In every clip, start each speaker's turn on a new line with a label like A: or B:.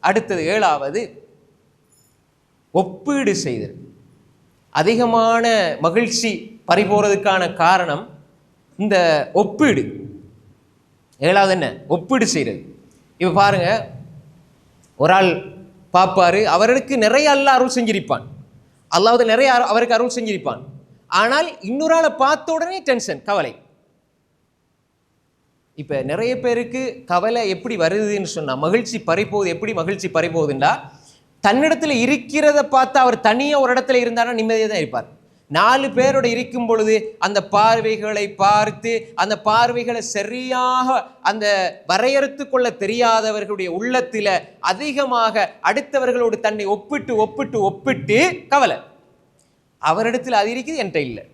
A: அடுத்தது ஏழாவது ஒப்பீடு செய்தல். அதிகமான மகிழ்ச்சி பறிபோகிறதுக்கான காரணம் இந்த ஒப்பீடு. ஏழாவது என்ன? ஒப்பீடு செய்கிறது இப்போ பாருங்க ஒரு ஆள் பார்ப்பாரு அவருக்கு நிறைய அல்லாஹ் அருள் செஞ்சிருப்பான். அல்லாவது நிறைய அரு- அவருக்கு அருள் செஞ்சிருப்பான். ஆனால் இன்னொரு ஆளை பார்த்த உடனே டென்ஷன் கவலை. இப்போ நிறைய பேருக்கு கவலை எப்படி வருதுன்னு சொன்னால் மகிழ்ச்சி பறிப்போகுது எப்படி மகிழ்ச்சி பறிப்போகுதுன்னா தன்னிடத்தில் இருக்கிறத பார்த்து அவர் தனியாக ஒரு இடத்துல இருந்தாருன்னா நிம்மதியாக தான் இருப்பார். நாலு பேரோட இருக்கும் பொழுது அந்த பார்வைகளை பார்த்து அந்த பார்வைகளை சரியாக அந்த வரையறுத்து கொள்ள தெரியாதவர்களுடைய உள்ளத்தில் அதிகமாக அடுத்தவர்களோடு தன்னை ஒப்பிட்டு ஒப்பிட்டு ஒப்பிட்டு கவலை. அவரிடத்தில் அது இருக்குது என்கிட்ட இல்லை.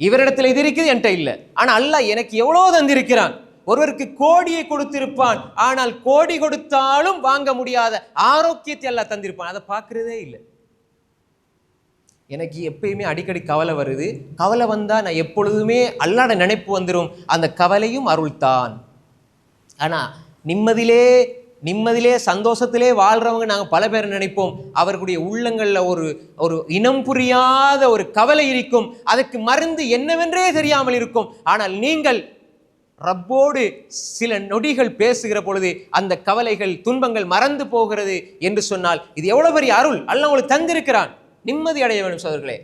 A: இவரிடத்தில் இது இருக்குது என்கிட்ட இல்லை. ஆனால் அல்லாஹ் எனக்கு எவ்வளோ தந்திருக்கிறான். ஒருவருக்கு கோடியை கொடுத்திருப்பான். ஆனால் கோடி கொடுத்தாலும் வாங்க முடியாத ஆரோக்கியத்தை எல்லாம் தந்திருப்பான். அதை பார்க்கறதே இல்லை. எனக்கு எப்பயுமே அடிக்கடி கவலை வருது. கவலை வந்தால் நான் எப்பொழுதுமே அல்லாட நினைப்பு வந்துடும் அந்த கவலையும் அருள்தான். ஆனால் நிம்மதியிலே நிம்மதியிலே சந்தோஷத்திலே வாழ்கிறவங்க நாங்கள் பல பேர் நினைப்போம். அவர்களுடைய உள்ளங்களில் ஒரு ஒரு இனம் புரியாத ஒரு கவலை இருக்கும். அதுக்கு மருந்து என்னவென்றே தெரியாமல் இருக்கும். ஆனால் நீங்கள் ரப்போடு சில நொடிகள் பேசுகிற பொழுது அந்த கவலைகள் துன்பங்கள் மறந்து போகிறது என்று சொன்னால் இது எவ்வளவு பெரிய அருள். அல்ல உங்களுக்கு தந்திருக்கிறான். நிம்மதி அடைய வேண்டும் சோதர்களே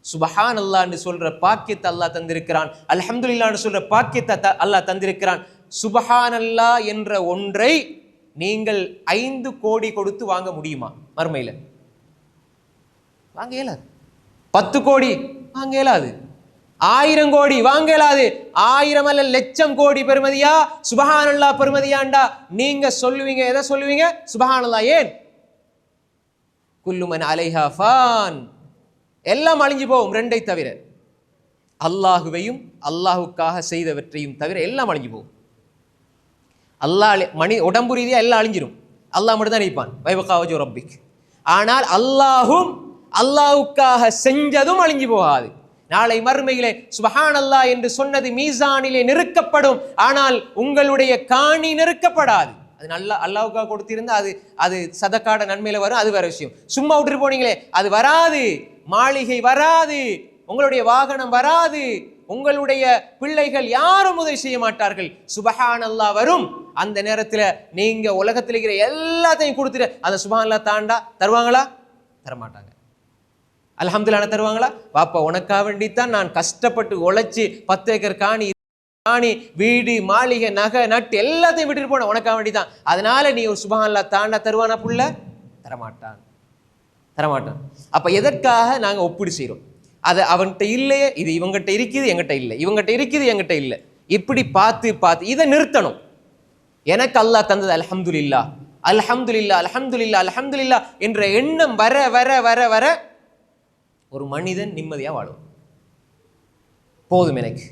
A: சுபஹான் அல்லாஹ்னு சொல்ற பாக்கியத்தை அல்லாஹ் தந்திருக்கிறான். அல்ஹம்துலில்லாஹ்னு சொல்ற பாக்கியத்தை த- அல்லாஹ் தந்திருக்கிறான். சுபஹான் அல்லா என்ற ஒன்றை நீங்கள் ஐந்து கோடி கொடுத்து வாங்க முடியுமா? மறுமையில். வாங்க இயலாது. பத்து கோடி வாங்க இயலாது. ஆயிரம் கோடி வாங்க இயலாது ஆயிரம் அல்ல லட்சம் கோடி பெருமதியா சுபஹானல்லா பெருமதியாண்டா நீங்க சொல்லுவீங்க எதை சொல்லுவீங்க? சுபஹானல்லா ஏன்? குல்லுமன் அலைஹா ஃபான். எல்லாம் அழிஞ்சு போகும் ரெண்டை தவிர. அல்லாஹுவையும் அல்லாஹுக்காக செய்தவற்றையும் தவிர எல்லாம் அழிஞ்சு போகும். அல்லாஹ் மணி உடம்பு ரீதியாக எல்லாம் அழிஞ்சிரும். அல்லாஹ் மட்டும் தான் நினைப்பான் வைபகாவஜோ ரப்பிக். ஆனால் அல்லாஹும் அல்லாஹுக்காக செஞ்சதும் அழிஞ்சு போகாது. நாளை மறுமையிலே சுபஹானல்லா என்று சொன்னது மீசானிலே நெருக்கப்படும். ஆனால் உங்களுடைய காணி நெருக்கப்படாது. அது நல்லா அல்லாவுக்காக கொடுத்திருந்தா அது அது சதக்காட நன்மையில வரும் அது வேற விஷயம். சும்மா விட்டுட்டு போனீங்களே அது வராது. மாளிகை வராது. உங்களுடைய வாகனம் வராது. உங்களுடைய பிள்ளைகள் யாரும் உதவி செய்ய மாட்டார்கள். சுபஹானல்லா வரும். அந்த நேரத்தில் நீங்க உலகத்தில் இருக்கிற எல்லாத்தையும் கொடுத்துட்டு அந்த சுபஹான் தாண்டா? தருவாங்களா? தரமாட்டாங்க. அலமதுல்லான தருவாங்களா? வாப்பா உனக்காக வேண்டித்தான் நான் கஷ்டப்பட்டு உழைச்சி பத்து ஏக்கர் காணி காணி வீடு மாளிகை நகை நட்டு எல்லாத்தையும் விட்டுட்டு போன உனக்காக வேண்டிதான் அதனால நீ ஒரு சுபஹான்லா தாண்டா தருவானா புள்ள? தரமாட்டான். தரமாட்டான். அப்ப எதற்காக நாங்க ஒப்பிடு செய்கிறோம் அது அவன்கிட்ட இல்லையே இது இவங்ககிட்ட இருக்குது எங்கிட்ட இல்லை. இவங்ககிட்ட இருக்குது எங்கிட்ட இல்லை. இப்படி பார்த்து பார்த்து இதை நிறுத்தணும். எனக்கு அல்லாஹ் தந்தது அலஹம்துல்லா அலஹம்துல்லா அல்ஹம்துலில்லா அல்ஹம்துலில்லா என்ற எண்ணம் வர வர வர வர ஒரு மனிதன் நிம்மதியாக வாழும். போதும் எனக்கு.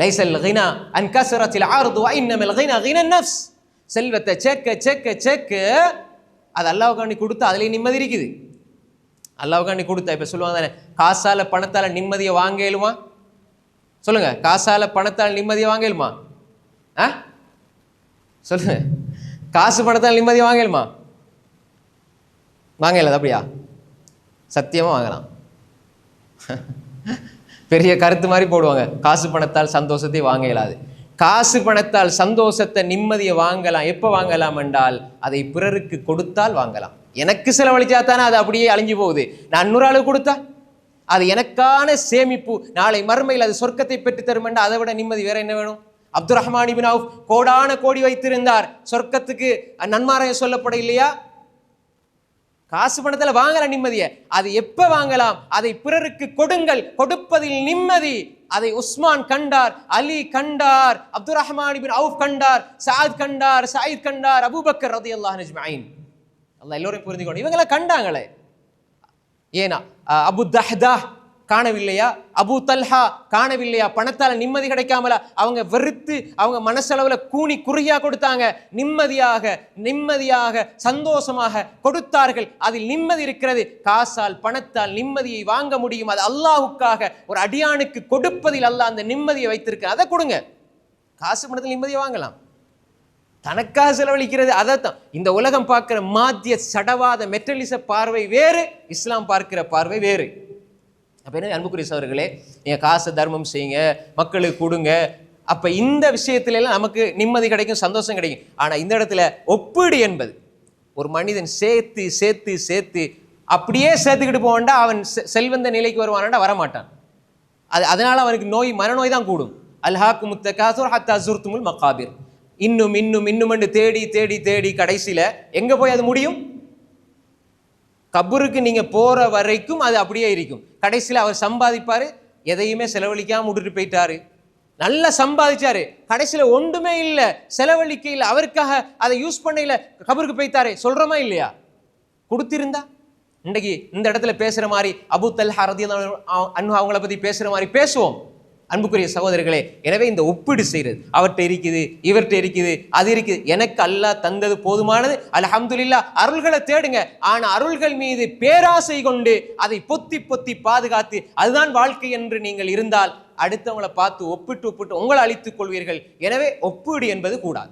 A: லைசல் கினா அன் கசரத்தில் ஆறுது இன்னமல் கினா கின நஃப்ஸ் செல்வத்தை செக்க செக்க சேக்க அது அல்லாவுக்காண்டி கொடுத்தா அதுலேயும் நிம்மதி இருக்குது. அல்லாவுக்காண்டி கொடுத்தா இப்போ சொல்லுவாங்க தானே காசால பணத்தால் நிம்மதியை வாங்க இயலுமா? காசால் பணத்தால் நிம்மதியை வாங்க இயலுமா? ஆ? சொல்லுங்க காசு பணத்தால் நிம்மதியை வாங்க இயலுமா? வாங்க இயலாது அப்படியா? சத்தியமாக வாங்கலாம். பெரிய கருத்து மாதிரி போடுவாங்க. காசு பணத்தால் சந்தோஷத்தை வாங்க இயலாது. காசு பணத்தால் சந்தோஷத்தை நிம்மதியை வாங்கலாம். எப்போ வாங்கலாம் என்றால் அதை பிறருக்கு கொடுத்தால் வாங்கலாம். எனக்கு செலவழிச்சா தானே அது அப்படியே அழிஞ்சு போகுது. நான் நூறு ஆளுக்கு கொடுத்தா? அது எனக்கான சேமிப்பு. நாளை மறுமையில் அது சொர்க்கத்தை பெற்று தரும் என்றால் அதை விட நிம்மதி வேற என்ன வேணும்? அப்துல் ரஹ்மான் இபின் அவுஃப் கோடான கோடி வைத்திருந்தார். சொர்க்கத்துக்கு நன்மாராயம் சொல்லப்பட இல்லையா காசு பணத்தில் வாங்கல நிம்மதியை அது எப்போ வாங்கலாம்? அதை பிறருக்கு கொடுங்கள். கொடுப்பதில் நிம்மதி. அதை உஸ்மான் கண்டார் அலி கண்டார் அப்துல் ரஹ்மான் பின் அவுப் கண்டார் சாத் கண்டார் சாயித் கண்டார் அபூபக்கர் ரதியல்லாஹு அஜ்மஈன் அல்லாஹ் எல்லோரையும் புரிஞ்சுக்கணும். இவங்களை கண்டாங்களே. ஏனா அபு தஹ்தா காணவில்லையா? அபு தல்ஹா காணவில்லையா? பணத்தால் நிம்மதி கிடைக்காமல? அவங்க வெறுத்து அவங்க மனசளவில் கூனி குறியா கொடுத்தாங்க. நிம்மதியாக நிம்மதியாக சந்தோஷமாக கொடுத்தார்கள். அதில் நிம்மதி இருக்கிறது. காசால் பணத்தால் நிம்மதியை வாங்க முடியும். அது அல்லாஹுக்காக ஒரு அடியானுக்கு கொடுப்பதில் அல்லாஹ் அந்த நிம்மதியை வைத்திருக்க அதை கொடுங்க. காசு பணத்தில் நிம்மதியை வாங்கலாம். தனக்காக செலவழிக்கிறது தான் இந்த உலகம் பார்க்குற மாத்திய சடவாத மெட்டலிச பார்வை வேறு இஸ்லாம் பார்க்கிற பார்வை வேறு. அப்போ என்ன அன்புக்குரிய சவர்களே நீங்கள் காசை தர்மம் செய்யுங்க மக்களுக்கு கொடுங்க. அப்போ இந்த விஷயத்துலலாம் நமக்கு நிம்மதி கிடைக்கும் சந்தோஷம் கிடைக்கும். ஆனால் இந்த இடத்துல ஒப்பீடு என்பது ஒரு மனிதன் சேர்த்து சேர்த்து சேர்த்து அப்படியே சேர்த்துக்கிட்டு போவான்டா அவன் செ- செல்வந்த நிலைக்கு வருவான்டா வரமாட்டான். அது அதனால் அவனுக்கு நோய் மனநோய் தான் கூடும். அல்ஹாக்கு முத்த காசூர் ஹத்தா சுர்த்துமுல் மக்காபிர் இன்னும் இன்னும் இன்னும் என்று தேடி தேடி தேடி கடைசியில் எங்கே போய் அது முடியும்? கபருக்கு நீங்கள் போகிற வரைக்கும் அது அப்படியே இருக்கும். கடைசியில் அவர் சம்பாதிப்பார் எதையுமே செலவழிக்காமல் விட்டுட்டு போயிட்டாரு. நல்லா சம்பாதிச்சாரு. கடைசியில் ஒன்றுமே இல்லை. செலவழிக்க இல்லை. அவருக்காக அதை யூஸ் பண்ணையில் கபருக்கு போய்த்தாரு சொல்கிறோமா இல்லையா? கொடுத்திருந்தா? இன்றைக்கி இந்த இடத்துல பேசுகிற மாதிரி அபு தல்ஹா ரதியல்லாஹு அன்ஹு அவங்கள பற்றி பேசுகிற மாதிரி பேசுவோம். அன்புக்குரிய சகோதரர்களே எனவே இந்த ஒப்பீடு செய்கிறது. அவர்கிட்ட இருக்குது இவர்கிட்ட இருக்குது அது இருக்குது. எனக்கு அல்லாஹ் தந்தது போதுமானது. அலஹம்துல்லா அருள்களை தேடுங்க. ஆனால் அருள்கள் மீது பேராசை கொண்டு அதை பொத்தி பொத்தி பாதுகாத்து அதுதான் வாழ்க்கை என்று நீங்கள் இருந்தால் அடுத்தவங்களை பார்த்து ஒப்பிட்டு ஒப்பிட்டு உங்களை அழித்துக் கொள்வீர்கள். எனவே ஒப்பீடு என்பது கூடாது.